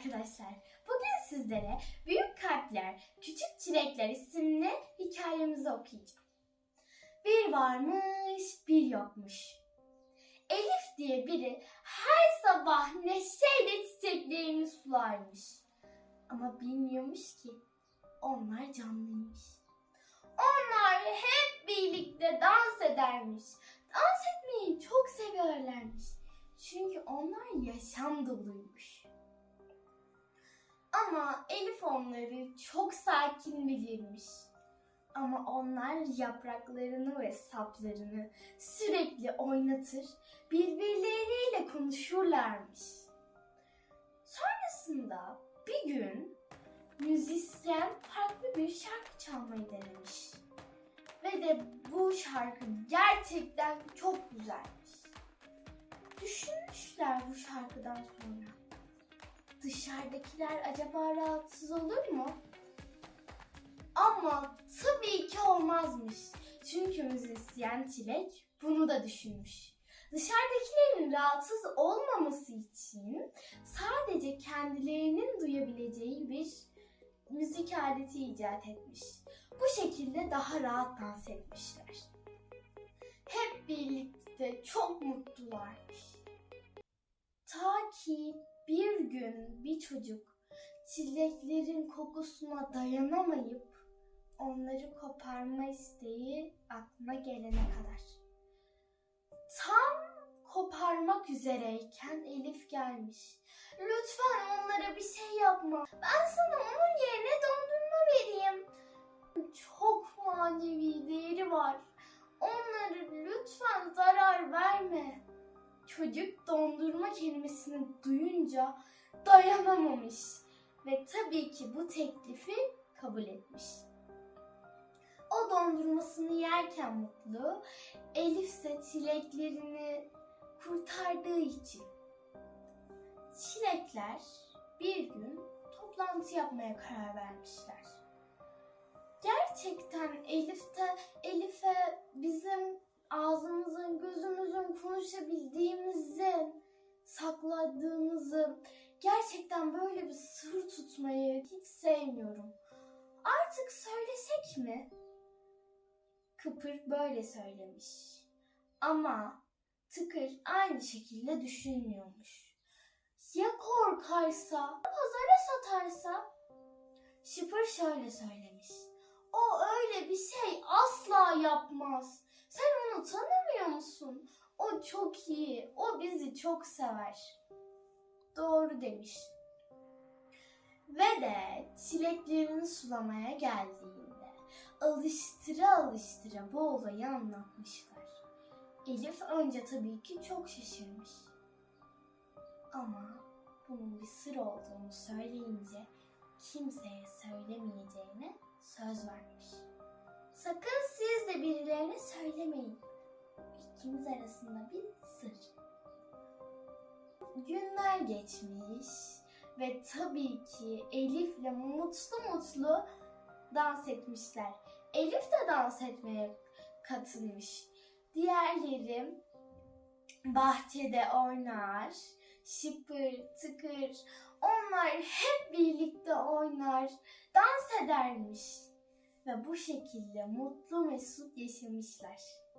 arkadaşlar. Bugün sizlere Büyük Kalpler, Küçük Çilekler isimli hikayemizi okuyacağım. Bir varmış, bir yokmuş. Elif diye biri her sabah neşeyle çiçeklerini sularmış. Ama bilmiyormuş ki onlar canlıymış. Onlar hep birlikte dans edermiş. Dans etmeyi çok severlermiş. Çünkü onlar yaşam doluymuş. Ama Elif onları çok sakin bilirmiş. Ama onlar yapraklarını ve saplarını sürekli oynatır, birbirleriyle konuşurlarmış. Sonrasında bir gün müzisyen farklı bir şarkı çalmayı denemiş. Ve de bu şarkı gerçekten çok güzelmiş. Düşünmüşler bu şarkıdan sonra. Dışarıdakiler acaba rahatsız olur mu? Ama tabii ki olmazmış. Çünkü müzisyen Çilek bunu da düşünmüş. Dışarıdakilerin rahatsız olmaması için sadece kendilerinin duyabileceği bir müzik aleti icat etmiş. Bu şekilde daha rahat dans etmişler. Hep birlikte çok mutlularmış. Ta ki gün bir çocuk çileklerin kokusuna dayanamayıp onları koparma isteği aklına gelene kadar. Tam koparmak üzereyken Elif gelmiş. Lütfen onlara bir şey yapma. Ben sana onun yerine dondurma vereyim. Çocuk dondurma kelimesini duyunca dayanamamış ve tabii ki bu teklifi kabul etmiş. O dondurmasını yerken mutlu, Elif ise çileklerini kurtardığı için. Çilekler bir gün toplantı yapmaya karar vermişler. Gerçekten Elif de Elif'e bizim ağzımızın, gözümüzün konuşabildiğimizi sakladığımızı, gerçekten böyle bir sır tutmayı hiç sevmiyorum. Artık söylesek mi? Kıpır böyle söylemiş. Ama Tıkır aynı şekilde düşünmüyormuş. Ya korkarsa, pazara satarsa? Şıpır şöyle söylemiş. O öyle bir şey asla yapmaz. Tanımıyor musun? O çok iyi. O bizi çok sever. Doğru demiş. Ve de çileklerini sulamaya geldiğinde alıştıra alıştıra bu olayı anlatmışlar. Elif önce tabii ki çok şaşırmış. Ama bunun bir sır olduğunu söyleyince kimseye söylemeyeceğine söz vermiş. Sakın siz de birilerine söylemeyin. İkimiz arasında bir sır. Günler geçmiş ve tabii ki Elif'le mutlu mutlu dans etmişler. Elif de dans etmeye katılmış. Diğerleri bahçede oynar, şıpır tıkır. Onlar hep birlikte oynar, dans edermiş ve bu şekilde mutlu mesut yaşamışlar.